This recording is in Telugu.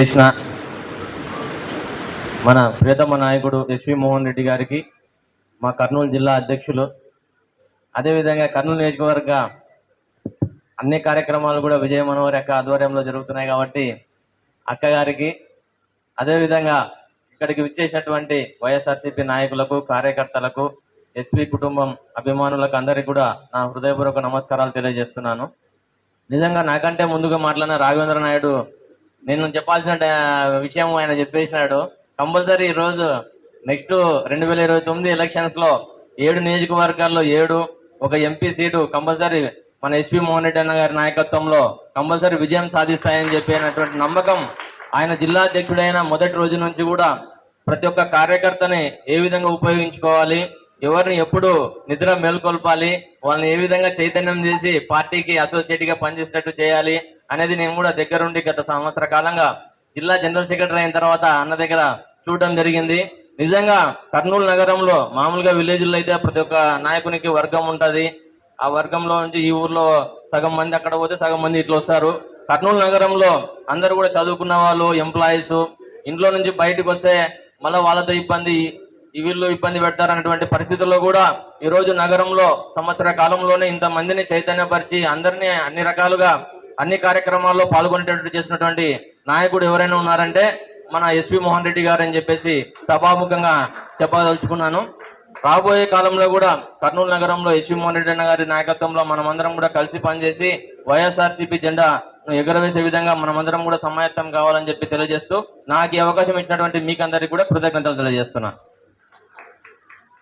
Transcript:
చేసిన మన ప్రియతమ నాయకుడు ఎస్వి మోహన్ రెడ్డి గారికి మా కర్నూలు జిల్లా అధ్యక్షులు. అదేవిధంగా కర్నూలు నియోజకవర్గ అన్ని కార్యక్రమాలు కూడా విజయ మనోహర్ యొక్క ఆధ్వర్యంలో జరుగుతున్నాయి కాబట్టి అక్క గారికి అదేవిధంగా ఇక్కడికి విచ్చేసినటువంటి వైఎస్ఆర్సీపీ నాయకులకు కార్యకర్తలకు ఎస్వి కుటుంబం అభిమానులకు అందరికీ కూడా నా హృదయపూర్వక నమస్కారాలు తెలియజేస్తున్నాను. నిజంగా నాకంటే ముందుగా మాట్లాడిన రాఘవేంద్ర నాయుడు నేను చెప్పాల్సిన విషయం ఆయన చెప్పేసినాడు. కంపల్సరీ ఈ రోజు నెక్స్ట్ రెండు వేల ఇరవై తొమ్మిది ఎలక్షన్స్లో ఏడు నియోజకవర్గాల్లో ఏడు ఒక ఎంపీ సీటు కంపల్సరీ మన ఎస్పీ మోహన్ రెడ్డి అన్న గారి నాయకత్వంలో కంపల్సరీ విజయం సాధిస్తాయని చెప్పినటువంటి నమ్మకం ఆయన జిల్లా అధ్యక్షుడైన మొదటి రోజు నుంచి కూడా ప్రతి ఒక్క కార్యకర్తని ఏ విధంగా ఉపయోగించుకోవాలి ఎవరిని ఎప్పుడు నిద్ర మేల్కొల్పాలి వాళ్ళని ఏ విధంగా చైతన్యం చేసి పార్టీకి అసోసియేట్గా పనిచేసేటట్టు చేయాలి అనేది నేను కూడా దగ్గరుండి గత సంవత్సర కాలంగా జిల్లా జనరల్ సెక్రటరీ అయిన తర్వాత అన్న దగ్గర చూడడం జరిగింది. నిజంగా కర్నూలు నగరంలో మామూలుగా విలేజ్లో అయితే ప్రతి ఒక్క నాయకునికి వర్గం ఉంటుంది. ఆ వర్గంలో నుంచి ఈ ఊర్లో సగం మంది అక్కడ పోతే సగం మంది ఇట్లా వస్తారు. కర్నూలు నగరంలో అందరూ కూడా చదువుకున్న వాళ్ళు ఎంప్లాయీస్ ఇంట్లో నుంచి బయటకు వస్తే మళ్ళీ వాళ్ళతో ఇబ్బంది ఈ వీళ్ళు ఇబ్బంది పెడతారన్నటువంటి పరిస్థితుల్లో కూడా ఈరోజు నగరంలో సంవత్సర కాలంలోనే ఇంతమందిని చైతన్యపరిచి అందరినీ అన్ని రకాలుగా అన్ని కార్యక్రమాల్లో పాల్గొనేటట్టు చేసినటువంటి నాయకుడు ఎవరైనా ఉన్నారంటే మన ఎస్వి మోహన్ రెడ్డి గారు అని చెప్పేసి సభాముఖంగా చెప్పదలుచుకున్నాను. రాబోయే కాలంలో కూడా కర్నూలు నగరంలో ఎస్వి మోహన్ రెడ్డి అన్న గారి నాయకత్వంలో మనమందరం కూడా కలిసి పనిచేసి వైఎస్ఆర్సీపీ జెండా ఎగరవేసే విధంగా మనమందరం కూడా సమాయత్తం కావాలని చెప్పి తెలియజేస్తూ నాకు ఈ అవకాశం ఇచ్చినటువంటి మీకందరికీ కూడా కృతజ్ఞతలు తెలియజేస్తున్నాను